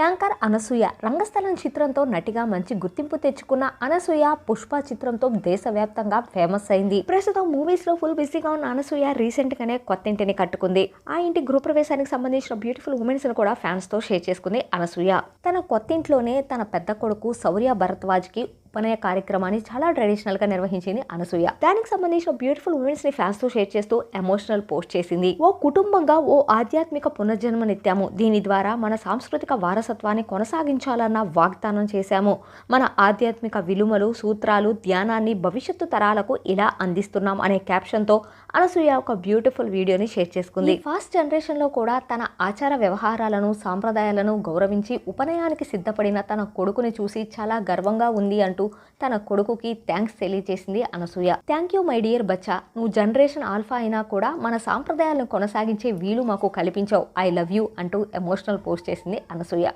Anchor Anasuya రంగస్థలం చిత్రంతో నటిగా మంచి గుర్తింపు తెచ్చుకున్న అనసూయ పుష్ప చిత్రంతో దేశవ్యాప్తంగా ఫేమస్ అయింది. ప్రస్తుతం మూవీస్లో ఫుల్ బిజీగా ఉన్న అనసూయ రీసెంట్ గానే కొత్త ఇంటిని కట్టుకుంది. ఆ ఇంటి గృహప్రవేశానికి సంబంధించిన బ్యూటిఫుల్ ఉమెన్స్ను కూడా ఫ్యాన్స్తో షేర్ చేసుకుంది అనసూయ. తన కొత్త ఇంట్లోనే తన పెద్ద కొడుకు సౌర్య భరద్వాజ్కి ఉపనయ కార్యక్రమాన్ని చాలా ట్రెడిషనల్గా నిర్వహించింది అనసూయ. దానికి సంబంధించిన బ్యూటిఫుల్ మూమెంట్స్ని ఫ్యాన్స్తో షేర్ చేస్తూ ఎమోషనల్ పోస్ట్ చేసింది. ఓ కుటుంబంగా ఓ ఆధ్యాత్మిక పునర్జన్మనిత్యాము దీని ద్వారా మన సాంస్కృతిక వారసత్వాన్ని కొనసాగించాలన్న వాగ్దానం చేశాము. మన ఆధ్యాత్మిక విలువలు సూత్రాలు ధ్యానాన్ని భవిష్యత్తు తరాలకు ఇలా అందిస్తున్నాం అనే క్యాప్షన్తో అనసూయ ఒక బ్యూటిఫుల్ వీడియోని షేర్ చేసుకుంది. ఫాస్ట్ జనరేషన్లో కూడా తన ఆచార వ్యవహారాలను సాంప్రదాయాలను గౌరవించి ఉపనయానికి సిద్ధపడిన తన కొడుకుని చూసి చాలా గర్వంగా ఉంది అంటూ తన కొడుకుకి థ్యాంక్స్ తెలియజేసింది Anasuya. Thank you my dear బచ్చా. నువ్వు జనరేషన్ ఆల్ఫా అయినా కూడా మన సాంప్రదాయాలను కొనసాగించే వీలు మాకు కల్పించావు. ఐ లవ్ యూ అంటూ ఎమోషనల్ పోస్ట్ చేసింది అనసూయ.